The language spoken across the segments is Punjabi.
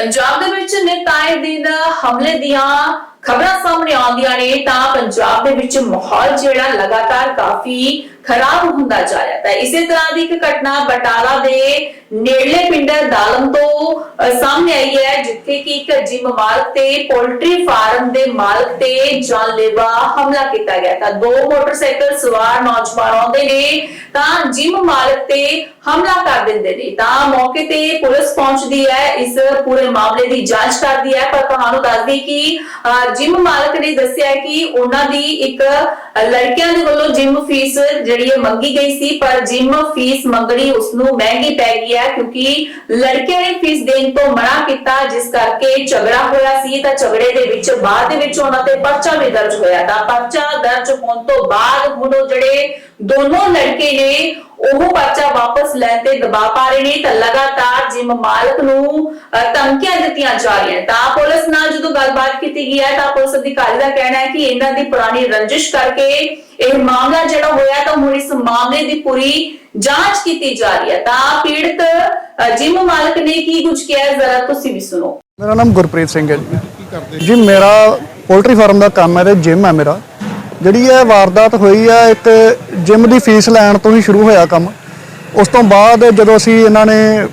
ਪੰਜਾਬ ਦੇ ਵਿੱਚ ਨਿਤਾਏ ਦਿਨ ਹਮਲੇ ਦੀਆਂ ਖਬਰਾਂ ਸਾਹਮਣੇ ਆਉਂਦੀਆਂ ਨੇ, ਤਾਂ ਪੰਜਾਬ ਦੇ ਵਿੱਚ ਮਾਹੌਲ ਜਿਹੜਾ ਲਗਾਤਾਰ ਕਾਫੀ ਖਰਾਬ ਹੁੰਦਾ ਜਾ ਰਿਹਾ ਹੈ। ਇਸੇ ਤਰ੍ਹਾਂ ਦੀ ਇੱਕ ਘਟਨਾ ਬਟਾਲਾ ਦੇ ਨੇੜਲੇ ਪਿੰਡ ਦਾਲਮ ਤੋਂ ਸਾਹਮਣੇ ਆਈ ਹੈ ਜਿੱਥੇ ਕਿ ਇੱਕ ਜਿਮ ਮਾਲਕ ਤੇ ਪੋਲਟਰੀ ਫਾਰਮ ਦੇ ਮਾਲਕ ਤੇ ਜਾਨਲੇਵਾ ਹਮਲਾ ਕੀਤਾ ਗਿਆ। ਤਾਂ ਦੋ ਮੋਟਰਸਾਈਕਲ ਸਵਾਰ ਨੌਜਵਾਨ ਆਉਂਦੇ ਨੇ ਤਾਂ ਜਿਮ ਮਾਲਕ ਤੇ ਹਮਲਾ ਕਰ ਦਿੰਦੇ ਨੇ। ਤਾਂ ਮੌਕੇ ਤੇ ਪੁਲਿਸ ਪਹੁੰਚਦੀ ਹੈ ਇਸ ਪੂਰੇ ਮਾਮਲੇ ਦੀ ਜਾਂਚ ਕਰਦੀ ਹੈ। ਪਰ ਤੁਹਾਨੂੰ ਦੱਸਦੀ ਕਿ ਅਹ, ਜਿਮ ਮਾਲਕ ਨੇ ਦੱਸਿਆ ਕਿ ਉਹਨਾਂ ਦੀ ਇੱਕ ਲੜਕਿਆਂ ਦੇ ਵੱਲੋਂ ਜਿਮ ਫੀਸ ਜਿਹੜੀ ਹੈ ਮੰਗੀ ਗਈ ਸੀ ਪਰ ਜਿਮ ਫੀਸ ਮੰਗਣੀ ਉਸ ਨੂੰ ਮਹਿੰਗੀ ਪੈ ਗਈ ਹੈ ਕਿਉਂਕਿ ਲੜਕਿਆਂ ਨੇ ਫੀਸ ਦੇਣ ਤੋਂ ਮਨਾ ਕੀਤਾ, ਜਿਸ ਕਰਕੇ ਝਗੜਾ ਹੋਇਆ ਸੀ, ਤਾਂ ਝਗੜੇ ਦੇ ਵਿੱਚ ਬਾਅਦ ਦੇ ਵਿੱਚ ਉਹਨਾਂ ਤੇ ਪਰਚਾ ਵੀ ਦਰਜ ਹੋਇਆ। ਤਾਂ ਪਰਚਾ ਦਰਜ ਹੋਣ ਤੋਂ ਬਾਅਦ ਹੁਣ ਉਹ ਜਿਹੜੇ ਦੋਨੋਂ ਲੜਕੇ ਨੇ ਉਹ ਪਰਚਾ ਵਾਪਸ ਲੈਣ ਤੇ ਦਬਾਅ ਪਾ ਰਹੇ ਨੇ ਤਾਂ ਲਗਾਤਾਰ ਜਿਮ ਮਾਲਕ ਨੂੰ ਧਮਕੀਆਂ ਦਿੱਤੀਆਂ ਜਾ ਰਹੀਆਂ ਤਾਂ ਪੁਲਿਸ ਨਾਲ ਜਦੋਂ ਗੱਲਬਾਤ ਕੀਤੀ ਗਈ ਹੈ ਤਾਂ ਪੁਲਿਸ ਅਧਿਕਾਰੀ ਦਾ ਕਹਿਣਾ ਹੈ ਕਿ ਇਹਨਾਂ ਦੀ ਪੁਰਾਣੀ ਰੰਜਿਸ਼ ਕਰਕੇ ਇਹ ਮਾਮਲਾ ਜਿਹੜਾ ਹੋਇਆ ਤਾਂ ਹੁਣ ਇਸ ਮਾਮਲੇ ਦੀ ਪੂਰੀ ਜਾਂਚ ਕੀਤੀ ਜਾ ਰਹੀ ਹੈ। ਤਾਂ ਪੀੜਤ ਜਿਮ ਮਾਲਕ ਨੇ ਕੀ ਕੁਝ ਕਿਹਾ ਜ਼ਰਾ ਤੁਸੀਂ ਵੀ ਸੁਣੋ। ਮੇਰਾ ਨਾਮ ਗੁਰਪ੍ਰੀਤ ਸਿੰਘ ਹੈ ਜੀ। ਜੀ ਮੇਰਾ ਪੋਲਟਰੀ ਫਾਰਮ ਦਾ ਕੰਮ ਹੈ ਤੇ ਜਿਮ ਹੈ ਮੇਰਾ। ਜਿਹੜੀ ਇਹ ਵਾਰਦਾਤ ਹੋਈ ਆ, ਇੱਕ ਜਿਮ ਦੀ ਫੀਸ ਲੈਣ ਤੋਂ ਹੀ ਸ਼ੁਰੂ ਹੋਇਆ ਕੰਮ। ਉਸ ਤੋਂ ਬਾਅਦ ਜਦੋਂ ਅਸੀਂ ਇਹਨਾਂ ਨੇ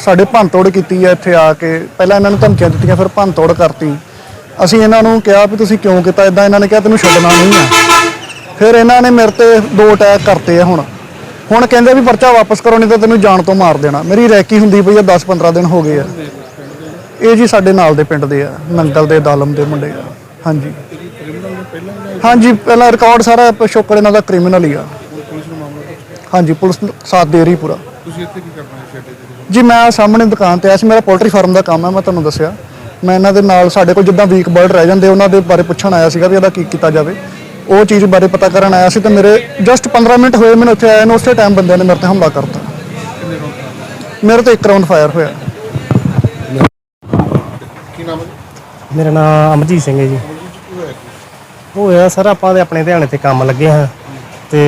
ਸਾਡੇ ਭੰਨਤੋੜ ਕੀਤੀ ਹੈ ਇੱਥੇ ਆ ਕੇ, ਪਹਿਲਾਂ ਇਹਨਾਂ ਨੂੰ ਧਮਕੀਆਂ ਦਿੱਤੀਆਂ, ਫਿਰ ਭੰਨਤੋੜ ਕਰਤੀ। ਅਸੀਂ ਇਹਨਾਂ ਨੂੰ ਕਿਹਾ ਵੀ ਤੁਸੀਂ ਕਿਉਂ ਕੀਤਾ? ਇਦਾਂ ਇਹਨਾਂ ਨੇ ਕਿਹਾ, ਤੈਨੂੰ ਛੱਡਣਾ ਨਹੀਂ ਆ। ਫਿਰ ਇਹਨਾਂ ਨੇ ਮੇਰੇ ਤੇ ਦੋ ਅਟੈਕ ਕਰਤੇ ਆ ਹੁਣ। ਹੁਣ ਕਹਿੰਦੇ ਵੀ ਪਰਚਾ ਵਾਪਸ ਕਰੋ, ਨਹੀਂ ਤਾਂ ਤੈਨੂੰ ਜਾਨ ਤੋਂ ਮਾਰ ਦੇਣਾ। ਮੇਰੀ ਰੈਕੀ ਹੁੰਦੀ ਪਈ ਆ 10-15 ਦਿਨ ਹੋ ਗਏ ਆ। ਇਹ ਜੀ ਸਾਡੇ ਨਾਲ ਦੇ ਪਿੰਡ ਦੇ ਆ, ਨੰਗਲ ਦੇ ਦਾਲਮ ਦੇ ਮੁੰਡੇ ਆ। ਹਾਂਜੀ। ਹਾਂਜੀ ਪਹਿਲਾਂ ਰਿਕਾਰਡ ਸਾਰਾ ਪਿਛੋਕੜ ਇਹਨਾਂ ਦਾ ਕ੍ਰਿਮੀਨਲ ਹੀ ਆ। ਹਾਂਜੀ ਪੁਲਿਸ ਸਾਥ ਦੇ ਰਹੀ ਪੂਰਾ। ਤੁਸੀਂ ਇੱਥੇ ਕੀ ਕਰਨਾ ਹੈ ਸ਼ੈਡ ਦੇ ਵਿੱਚ? ਜੀ ਮੈਂ ਸਾਹਮਣੇ ਦੁਕਾਨ ਤੇ ਆਇਆ ਸੀ ਮੇਰਾ ਪੋਲਟਰੀ ਫਾਰਮ ਦਾ ਕੰਮ ਹੈ ਮੈਂ ਤੁਹਾਨੂੰ ਦੱਸਿਆ। ਮੈਂ ਇਹਨਾਂ ਦੇ ਨਾਲ ਸਾਡੇ ਕੋਲ ਜਿੱਦਾਂ ਵੀਕ ਬਰਡ ਰਹਿ ਜਾਂਦੇ ਉਹਨਾਂ ਦੇ ਬਾਰੇ ਪੁੱਛਣ ਆਇਆ ਸੀਗਾ ਵੀ ਇਹਦਾ ਕੀ ਕੀਤਾ ਜਾਵੇ। ਉਹ ਚੀਜ਼ ਬਾਰੇ ਪਤਾ ਕਰਨ ਆਇਆ ਸੀ ਤੇ ਮੇਰੇ ਜਸਟ 15 ਮਿੰਟ ਹੋਏ ਮੈਨੂੰ ਉੱਥੇ ਆਏ ਨੂੰ ਉਸੇ ਟਾਈਮ ਬੰਦਿਆਂ ਨੇ ਮੇਰੇ ਤੇ ਹਮਲਾ ਕਰਤਾ। ਮੇਰੇ ਤੇ ਇੱਕ ਰਾਉਂਡ ਫਾਇਰ ਹੋਇਆ। ਕੀ ਨਾਮ ਹੈ? ਮੇਰਾ ਨਾਮ ਅਮਰਜੀਤ ਸਿੰਘ ਹੈ ਜੀ। ਹੋਇਆ, ਸਰ, ਆਪਾਂ ਦੇ ਆਪਣੇ ਧਿਆਨ ਤੇ ਕੰਮ ਲੱਗੇ ਹਾਂ ਤੇ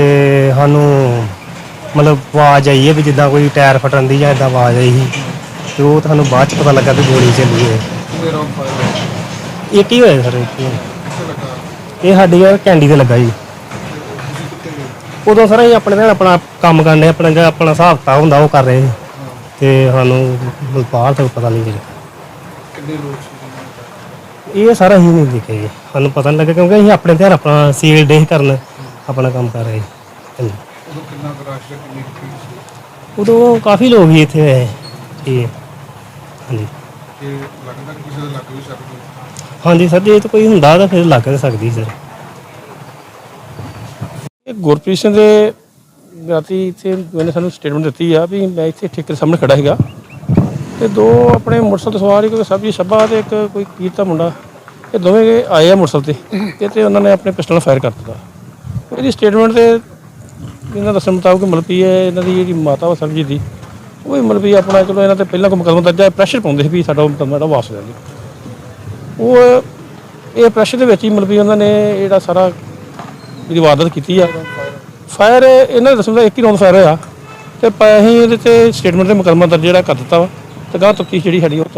ਸਾਨੂੰ ਮਤਲਬ ਆਵਾਜ਼ ਆਈ ਹੈ ਵੀ ਜਿੱਦਾਂ ਕੋਈ ਟਾਇਰ ਫਟਣ ਦੀ ਜਾਂ ਇਦਾਂ ਆਵਾਜ਼ ਆਈ ਸੀ ਤੇ ਉਹ ਤੁਹਾਨੂੰ ਬਾਅਦ ਚ ਪਤਾ ਲੱਗਾ ਵੀ ਗੋਲੀ ਚੱਲੀ ਹੈ। ਇੱਕ ਹੀ ਹੋਇਆ ਸਰ, ਇੱਕ ਹੀ ਇਹ ਸਾਡੀ ਆ ਕੈਂਡੀ ਤੇ ਲੱਗਾ ਜੀ। ਉਦੋਂ ਸਰ ਅਸੀਂ ਆਪਣੇ ਧਿਆਨ ਆਪਣਾ ਕੰਮ ਕਰਨੇ ਆਪਣਾ ਜਿਹੜਾ ਆਪਣਾ ਹਿਸਾਬ ਕਿਤਾਬ ਹੁੰਦਾ ਉਹ ਕਰ ਰਹੇ ਸੀ। ਤੇ ਸਾਨੂੰ ਬਾਹਰ ਤੋਂ ਪਤਾ ਨਹੀਂ ਲੱਗਾ ਕਿੰਨੇ ਲੋਕ ਸੀ? ਇਹ ਸਾਰਾ ਹੀ ਨਹੀਂ ਦੇਖਿਆ ਜੀ। ਸਾਨੂੰ ਪਤਾ ਨਹੀਂ ਲੱਗਾ ਕਿਉਂਕਿ ਅਸੀਂ ਆਪਣੇ ਧਿਆਨ ਆਪਣਾ ਸੀਲ ਡੇ ਕਰਨ ਆਪਣਾ ਕੰਮ ਕਰ ਰਹੇ। ਹਾਂਜੀ। ਉਦੋਂ ਕਿੰਨਾ ਕੁ ਰਸ਼ ਹੈ ਕਿੰਨੀ ਕੁ ਭੀੜ ਸੀ? ਉਦੋਂ ਕਾਫੀ ਲੋਕ ਵੀ ਇੱਥੇ ਆਏ। ਜੀ ਹਾਂਜੀ। ਤੇ ਲੱਗਦਾ ਕਿ ਕਿਸੇ ਦੇ ਲੱਗ ਵੀ ਸਕਦਾ। ਹਾਂਜੀ ਸਰ ਜੇ ਤਾਂ ਕੋਈ ਹੁੰਦਾ ਤਾਂ ਫਿਰ ਲੱਗ ਤਾਂ ਸਕਦੀ ਸਰ। ਇਹ ਗੁਰਪ੍ਰੀਤ ਸਿੰਘ ਦੇ ਰਾਤੀ ਇੱਥੇ ਮੈਨੇ ਸਾਨੂੰ ਸਟੇਟਮੈਂਟ ਦਿੱਤੀ ਆ ਵੀ ਮੈਂ ਇੱਥੇ ਠੇਕੇ ਦੇ ਸਾਹਮਣੇ ਖੜਾ ਹੈਗਾ ਤੇ ਦੋ ਆਪਣੇ ਮੋਟਰਸਾਈਕਲ ਤੇ ਸਵਾਰ ਇੱਕ ਸਬਜੀ ਛੱਬਾ ਤੇ ਇੱਕ ਕੋਈ ਕੀਰ ਦਾ ਮੁੰਡਾ। ਇਹ ਦੋਵੇਂ ਆਏ ਆ ਮੋਟਰਸਾਈਕਲ ਤੇ। ਤੇ ਤੇ ਉਹਨਾਂ ਨੇ ਆਪਣੇ ਪਿਸਟਲ ਫਾਇਰ ਕਰ ਦਿੱਤਾ। ਇਹਦੀ ਸਟੇਟਮੈਂਟ ਤੇ ਇਹਨਾਂ ਦੱਸਣ ਮੁਤਾਬਕ ਵੀ ਇਹ ਇਹਨਾਂ ਦੀ ਜਿਹੜੀ ਮਾਤਾ ਵਾ ਸਰਬਜੀਤ ਦੀ ਉਹ ਵੀ ਵੀ ਆਪਣਾ ਚਲੋ ਇਹਨਾਂ ਤੇ ਪਹਿਲਾਂ ਕੋਈ ਮੁਕੱਦਮਾ ਦਰਜ ਹੈ ਪ੍ਰੈਸ਼ਰ ਪਾਉਂਦੇ ਸੀ ਵੀ ਸਾਡਾ ਮੁਕੱਦਮਾ ਜਿਹੜਾ ਵਾਪਸ ਲੈ ਲਓ ਉਹ ਇਹ ਪ੍ਰੈਸ਼ਰ ਦੇ ਵਿੱਚ ਹੀ ਵੀ ਉਹਨਾਂ ਨੇ ਜਿਹੜਾ ਸਾਰਾ ਜਿਹੜੀ ਵਾਰਦਾਤ ਕੀਤੀ ਆ। ਫਾਇਰ ਇਹਨਾਂ ਦੇ ਦੱਸਣ ਦਾ ਇੱਕ ਹੀ ਰੌਂਡ ਫਾਇਰ ਹੋਇਆ। ਤੇ ਅਸੀਂ ਇਹਦੇ ਤੇ ਸਟੇਟਮੈਂਟ ਦੇ ਮੁਕੱਦਮਾ ਦਰਜ ਜਿਹੜਾ ਕਰ ਦਿੱਤਾ ਵਾ। ਤੇ ਗਾਂ ਤਫਤੀਸ਼ ਜਿਹੜੀ ਸਾਡੀ ਉਹ ਚੱਲ।